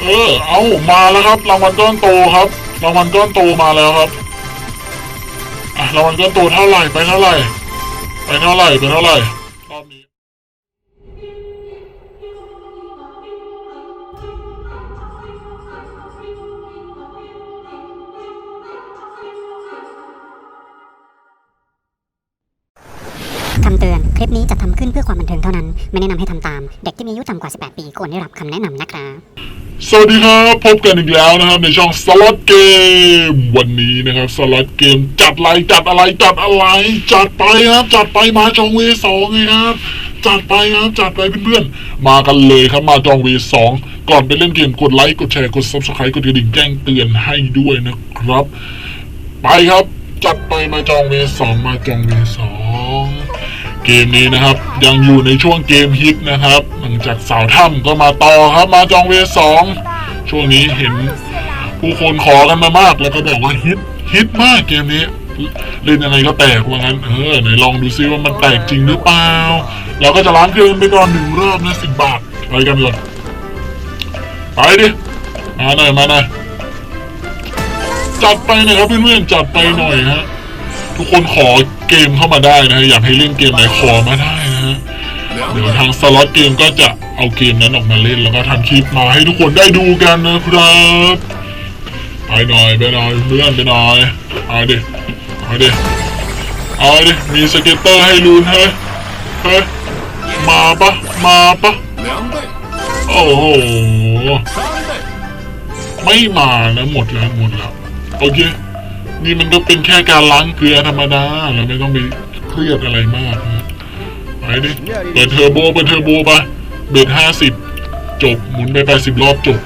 เออ เอามาแล้วครับ รางวัลก้อนโตครับ รางวัลก้อนโตมาแล้วครับอะรางวัลก้อนโตเท่าไหร่ไปเท่าไหร่ ไปเท่าไหร่ไปเท่าไหร่ คำเตือน คลิปนี้จะทำขึ้นเพื่อความบันเทิงเท่านั้น ไม่แนะนำให้ทำตาม เด็กที่มีอายุต่ำกว่า 18 ปีควรได้รับคำแนะนำนะครับ สวัสดีครับ พบกันอีกแล้วนะครับ ในช่องสล็อตเกม วันนี้นะครับสล็อตเกมจัดอะไรจัดอะไรจัดอะไร จัดไปครับ จัดไปมาจองเวสองไงครับ จัดไปครับจัดไปเพื่อนๆ มากันเลยครับมาจองเวสองก่อนไปเล่นเกมกดไลค์กดแชร์กด subscribe กดกระดิ่งแจ้งเตือนให้ด้วยนะครับ ไปครับ จัดไปมาจองเวสองมาจองเวสอง เกมนี้นะครับ ยังอยู่ในช่วงเกมฮิตนะครับ หลังจากสาวถ้ำก็มาต่อครับมาจองเวสองช่วงนี้เห็นผู้คนขอกันมามาก แล้วก็บอกว่าฮิตฮิตมากเกมนี้เล่นยังไงก็แตกว่างั้นเออไหนลองดูซิว่ามันแตกจริงหรือเปล่าเราก็จะล้างเครื่องไปก่อนหนึ่งรอบนะสิบบาทไปกันก่อนไปดิมาหน่อยมาหน่อยจัดไปหน่อยครับเพื่อนๆจัดไปหน่อยฮะทุกคนขอ เกมเข้ามาได้นะอยากให้เล่นเกมไหนคอมาได้นะเดี๋ยวทางสล็อตเกมก็จะเอาเกมนั้นออกมาเล่นแล้วก็ทำคลิปมาให้ทุกคนได้ดูกันนะครับไปหน่อยไปหน่อยเพื่อนไปหน่อยเอาดิเอาดิเอาดิมีสเก็ตเตอร์ให้ลุนเฮ้เฮ้มาปะมาปะโอ้โหไม่มานะหมดแล้วหมดแล้วโอเค นี่มันก็เป็นแค่การล้างเกลือธรรมดาเราไม่ต้องมีเครียดอะไรมากนะไปดิเปิดเทอร์โบเปิดเทอร์โบไปเบ็ดห้าสิบจบหมุนไปแปดสิบรอบจบ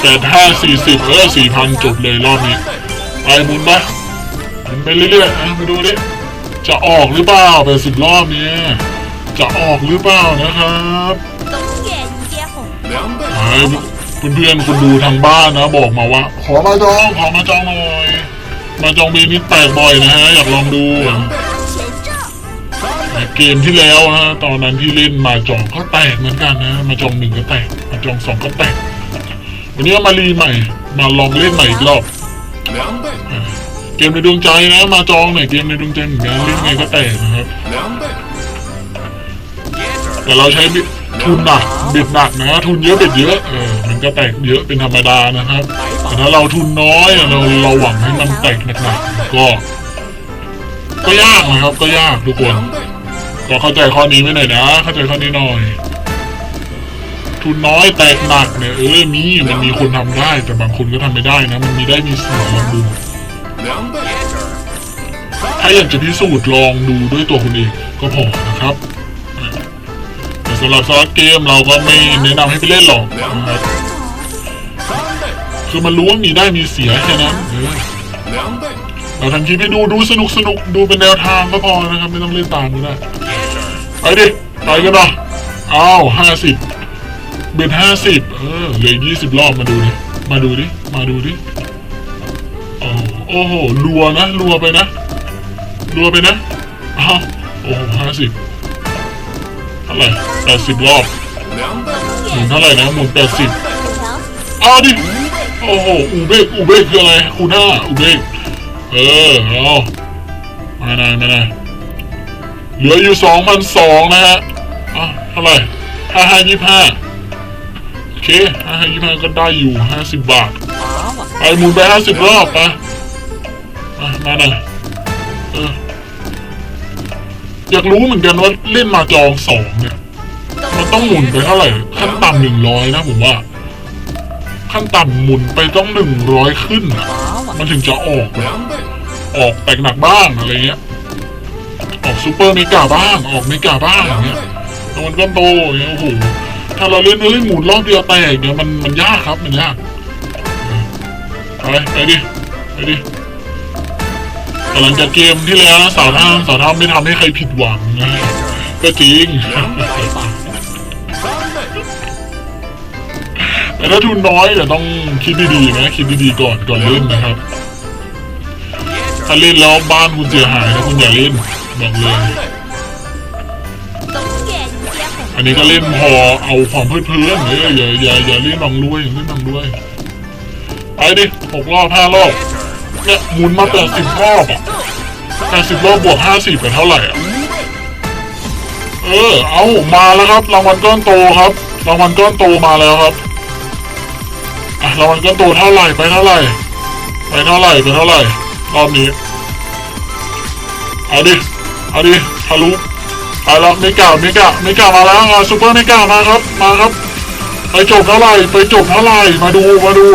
แปดห้าสี่สิบเออสี่พันจบเลยรอบนี้ไปหมุนไปหมุนไปเรื่อยๆอะไปดูดิจะออกหรือเปล่าแปดสิบรอบนี้จะออกหรือเปล่านะครับ เพื่อนๆคุณดูทางบ้านนะบอกมาว่า ขอมาจองขอมาจองหน่อยมาจองเบนี้แตกบ่อยนะฮะอยากลองดูเกมที่แล้วฮะตอนนั้นที่เล่นมาจองก็แตกเหมือนกันนะ มาจองหนึ่งก็แตกมาจองสองก็แตกวันนี้มารีใหม่ มาลองเล่นใหม่อีกรอบเกมในดวงใจนะ มาจองหน่อยเกมในดวงใจเหมือนกันเล่นไงก็แตกนะครับแต่เราใช้ ทุนหนักเบ็ดหนักนะ ทุนเยอะเบ็ดเยอะเออมันก็แตกเยอะเป็นธรรมดานะครับแต่ถ้าเราทุนน้อยเราเราหวังให้มันแตกหนักหนัๆก็ก็ยากนะครับก็ยากทุกคนก็เข้าใจข้อนี้ไว้หน่อยนะ เข้าใจข้อนี้หน่อย ทุนน้อยแตกหนักเนี่ยเออมีมันมีคนทำได้ แต่บางคนก็ทำไม่ได้นะ มันมีได้มีเสียลองดูถ้าอยากจะพิสูจน์ลองดูด้วยตัวคุณเองก็พอนะครับ สำหรับซอสเกมเราก็ไม่แนะนำให้ไปเล่นหรอกคือมันรู้ว่ามีได้มีเสียแค่นั้นเราทำคลิปให้ดูดูสนุกสนุกดูเป็นแนวทางก็พอนะครับ ไม่ต้องเล่นตามก็ได้ไปดิไปกันปะอ้าวห้าสิบเบ็ดห้าสิบเออเหลือยี่สิบรอบมาดูดิมาดูดิมาดูดิโอ้โหรัวนะรัวไปนะรัวไปนะอ้าวโอ้ห้าสิบ ท่าไหร่แปดสิบรอบหมุนเท่าไหร่นะหมุนแปดสิบอ้าวดิโอ้โหอูเบกอูเบกคืออะไรคูน่าอูเบกเออเอามาไหนมาไหนเหลืออยู่สองพันสองนะฮะอะเท่าไหร่ห้าห้ายี่ห้าโอเคห้าห้ายี่ห้าก็ได้อยู่ห้าสิบบาทไปหมุนไปห้าสิบรอบไปมามาไหนเออ อยากรู้เหมือนกันว่าเล่นมาจองสองเนี่ยมันต้องหมุนไปเท่าไหร่ขั้นต่ำหนึ่งร้อยนะผมว่า ขั้นต่ำหมุนไปต้องหนึ่งร้อยขึ้นอะมันถึงจะออกแบบ、ออกแตกหนักบ้างอะไรเงี้ยออกซูเปอร์เมกาบ้างออกเมกาบ้างอย่างเงี้ยแล้วมันก็โตอย่างเงี้ยโอ้โหถ้าเราเล่นเล่นหมุนรอบเดียวแตกเนี่ยมันมันยากครับมันยากไปไปดิไปดิ หลังจากเกมที่แล้วสาวท่าสาวท่าไม่ทำให้ใครผิดหวังนะก็จริงแต่ถ้าทุนน้อยเดี๋ยวต้องคิดดีๆนะคิดดีๆก่อนก่อนเล่นนะครับ ถ้าเล่นแล้วบ้านคุณเสียหายนะคุณอย่าเล่นบอกเลยอันนี้ก็เล่นพอเอาความเพลิดเพลินอย่าอย่าอย่าเล่นนองรวยเล่นนองรวยไปดิหกรอบห้ารอบ เนี่ยหมุนมาแปดสิบรอบอะแปดสิบรอบบวกห้าสิบไปเท่าไหร่อะเออ เอามาแล้วครับ รางวัลก้อนโตครับ รางวัลก้อนโตมาแล้วครับอะรางวัลก้อนโตเท่าไหร่ไปเท่าไหร่ไปเท่าไหร่ไปเท่าไหร่รอบนี้เอาดิเอาดิทะลุไปแล้วเมกาเมกาเมกามาแล้วอะซูเปอร์เมกามาครับมาครับ ไปจบเท่าไหร่ไปจบเท่าไหร่มาดูมาดู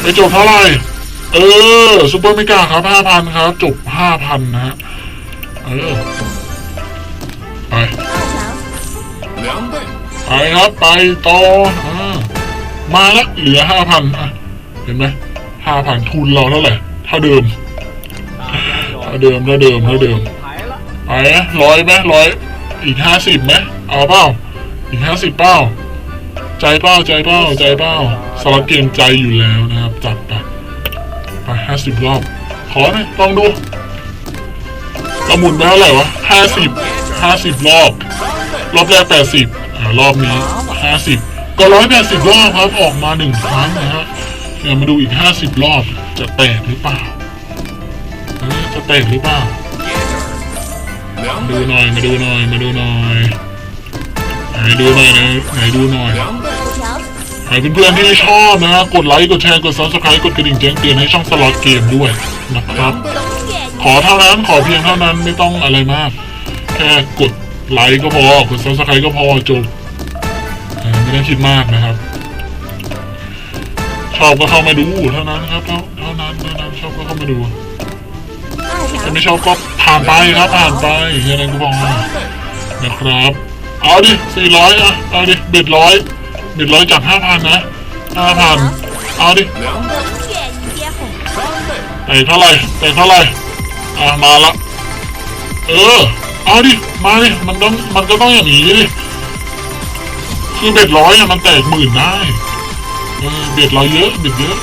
ไปจบเท่าไหร่ เออซูเปอร์เมกาครับห้าพันครับ จบห้าพันนะฮะเออไป，ไปครับไปต่ออมาล้วเหลือห้าพันเห็นไหมห้าพันทุนเราเท่าไหร่เท่าเดิมเท่าเดิมเท่าเดิมเท่าเดิมไปร้อยไหมร้อยอีกห้าสิบไหมเอาเปล่าอีกห้าสิบเป้าใจเป้าใจเป้าใจเป้าสล็อตเกมใจอยู่แล้วนะครับจัดไป ไปห้าสิบรอบ ขอหน่อยลองดูเราหมุนไปเท่าไหร่วะห้าสิบห้าสิบรอบ รอบแรกแปดสิบรอบนี้ห้าสิบก็ร้อยแปดสิบรอบครับ ออกมาหนึ่งครั้งนะฮะเดี๋ยวมาดูอีกห้าสิบรอบจะแตกหรือเปล่าจะแตกหรือเปล่าดู，หน่อยมาดูหน่อยมาดูหน่อยไหนดูหน่อยนะไหนดูหน่อย หากเพื่อนๆที่ชอบนะฮะกดไลค์กดแชร์กดซับสไครต์กดกระดิ่งแจ้งเตือนให้ช่องสล็อตเกมด้วยนะครับ ขอเท่านั้นขอเพียงเท่านั้นไม่ต้องอะไรมาก แค่กดไลค์ก็พอกดซับสไครต์ก็พอจบไม่ต้องคิดมากนะครับ ชอบก็เข้ามาดูเท่านั้นครับเท่าเท่านั้นนะครับ ชอบก็เข้ามาดูถ้าไม่ชอบก็ผ่านไปครับผ่านไปแค่นั้นก็บอกนะครับ เอาดิสี่ร้อยอะเอาดิเบ็ดร้อย หนึ่ร้อยจากห้าพันนะห้าพันเอาดิเตะเท่าไรเตะเท่าไรอ่ามาละเออเอาดิมาดิมันต้องมันก็ต้องอย่างนี้ดิคือเบ็ดร้อยอะมันแตกหมื่นได้เบ็ดร้อยเยอะเบ็ดเยอะ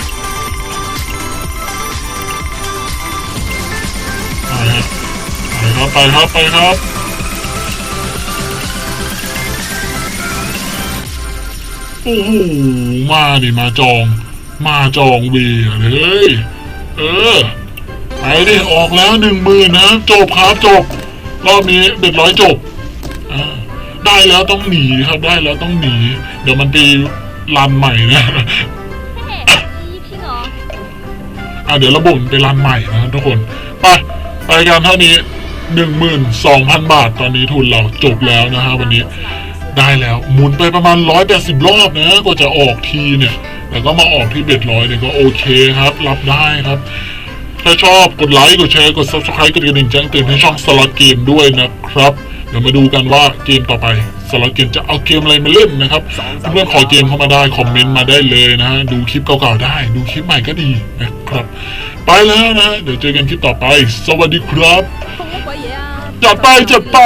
ไปครับไปครับไปครับ โอ้โหมาดิมาจอง มาจองเบียร์เลยเออไปดิออกแล้วหนึ่งมื่นนะ จบครับจบ รอบนี้เบ็ดร้อยจบได้แล้วต้องหนีครับได้แล้วต้องหนี เดี๋ยวมันไปรันใหม่นะอะเดี๋ยวระบบไปรันใหม่นะทุกคน ไปไปกันเท่านี้หนึ่งหมื่นสองพันบาทตอนนี้ทุนเราจบแล้วนะฮะวันนี้ ได้แล้วหมุนไปประมาณ 180 รอบนะกว่าจะออกทีเนี่ยแต่ก็มาออกที่เบ็ดร้อยเนี่ยก็โอเคครับ รับได้ครับ ถ้าชอบกดไลค์กดแชร์กด subscribe กดกระดิ่งแจ้งเตือนให้ช่องสล็อเกมด้วยนะครับเดี๋ยวมาดูกันว่าเกมต่อไปสล็อเกมจะเอาเกมอะไรมาเล่นนะครับเพื่อนขอเกมเข้ามาได้คอมเมนต์มาได้เลยนะฮะดูคลิปเก่าๆได้ ดูคลิปใหม่ก็ดีนะครับ ไปแล้วนะ เดี๋ยวเจอกันคลิปต่อไป สวัสดีครับจัดไปจัดไป